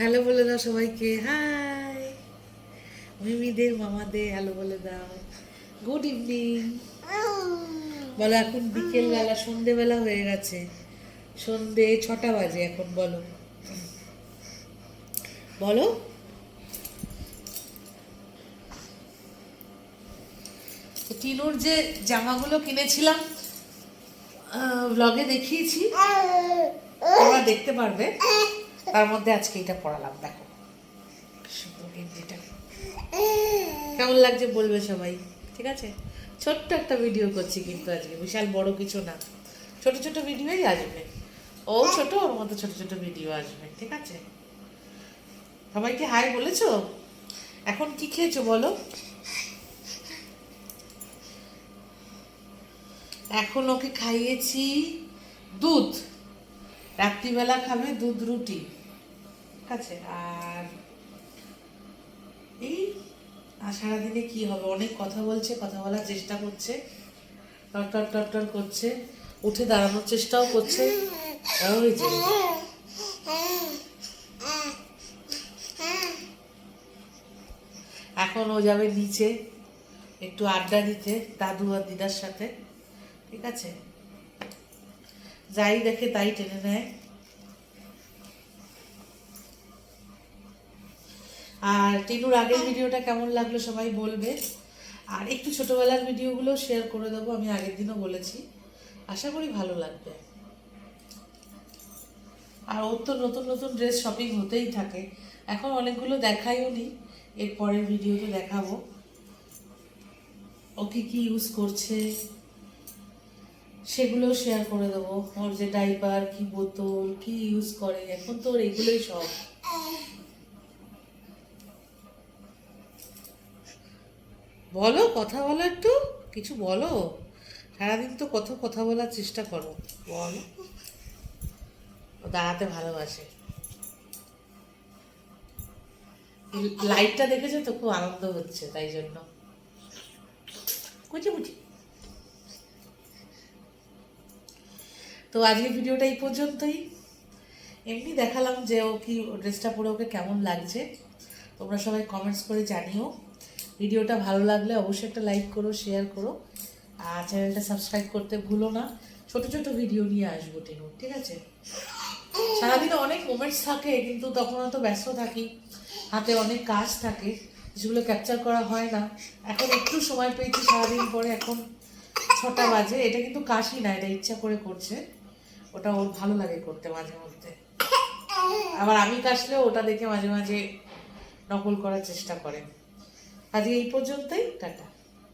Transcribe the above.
Hello বলে দাও সবাইকে, হাই। মিমিদের, মামাদের, হ্যালো বলে দাও। Good evening. বলো, এখন বিকেলবেলা, সন্ধেবেলা হয়ে গেছে। সন্ধে ছটা বাজে এখন, বলো। বলো। টিনুর যে জামাগুলো কিনেছিলাম ব্লগে দেখিয়েছি, তোমরা দেখতে পারবে। তার মধ্যে আজকে এটা পড়ালাম, দেখো। কেমন লাগছে বলবে সবাই, ঠিক আছে? ছোট্ট একটা ভিডিও করছি কিন্তু আজকে, বিশাল বড় কিছু না। ছোট ছোট ভিডিওই আসবে। ও ছোট, ওর মতো ছোট ছোট ভিডিও আসবে, ঠিক আছে? সবাইকে হাই বলেছ? এখন কি খেয়েছো বলো? এখন ওকে খাইয়েছি দুধ। রাত্রিবেলা খাবে দুধ, রুটি। ঠিক আছে? আর এই, আর সারাদিনে কি হবে? অনেক কথা বলছে, কথা বলার চেষ্টা করছে। টটর টটর করছে। উঠে দাঁড়ানোর চেষ্টাও করছে। এখন ও যাবে নিচে একটু আড্ডা দিতে, দাদু আর দিদার সাথে। ঠিক আছে? যাই দেখে তাই টেনে নেয়। আর টিনুর আগের ভিডিওটা কেমন লাগল সবাই বলবে। আর একটু ছোটবেলার ভিডিওগুলো শেয়ার করে দেবো, আমি আগের দিনও বলেছি। আশা করি ভালো লাগবে। আর ওর তো নতুন নতুন ড্রেস শপিং হতেই থাকে। এখন অনেকগুলো দেখাইও নি, এরপরের ভিডিওতে দেখাবো। ও কি কি ইউজ করছে? সেগুলো শেয়ার করে দেবো। ওর যে ডাইপার কি বোতল, কি ইউজ করে, এখন তো ওর এগুলোই সব। বলো, কথা বলো একটু? কিছু বলো? সারাদিন তো কত কথা বলার চেষ্টা করো। বলো। দাঁড়াতে ভালোবাসে। লাইটটা দেখেছ তো? খুব আনন্দ হচ্ছে, তাই জন্য। বুঝি বুঝি তো আজকের ভিডিওটা এই পর্যন্তই। এমনি দেখালাম যে ও কি ড্রেসটা পরে ওকে কেমন লাগছে। তোমরা সবাই কমেন্টস করে জানিও। ভিডিওটা ভালো লাগলে অবশ্যই একটা লাইক করো শেয়ার করো। আর চ্যানেলটা সাবস্ক্রাইব করতে ভুলো না। ছোট ছোট ভিডিও নিয়ে আসব টেনু, ঠিক আছে? সারাদিনে অনেক মোমেন্টস থাকে, কিন্তু তখন অত ব্যস্ত থাকি। হাতে অনেক কাজ থাকে, যেগুলো ক্যাপচার করা হয় না। এখন একটু সময় পেয়েছি সারাদিন পরে, এখন ছটা বাজে। এটা কিন্তু কাশি না, এটা ইচ্ছা করে করছে। ওটা ওর ভালো লাগে করতে মাঝে মধ্যে। আবার আমি কাশলে ওটা দেখে মাঝে মাঝে নকল করার চেষ্টা করে। আজকে এই পর্যন্তই, টাটা।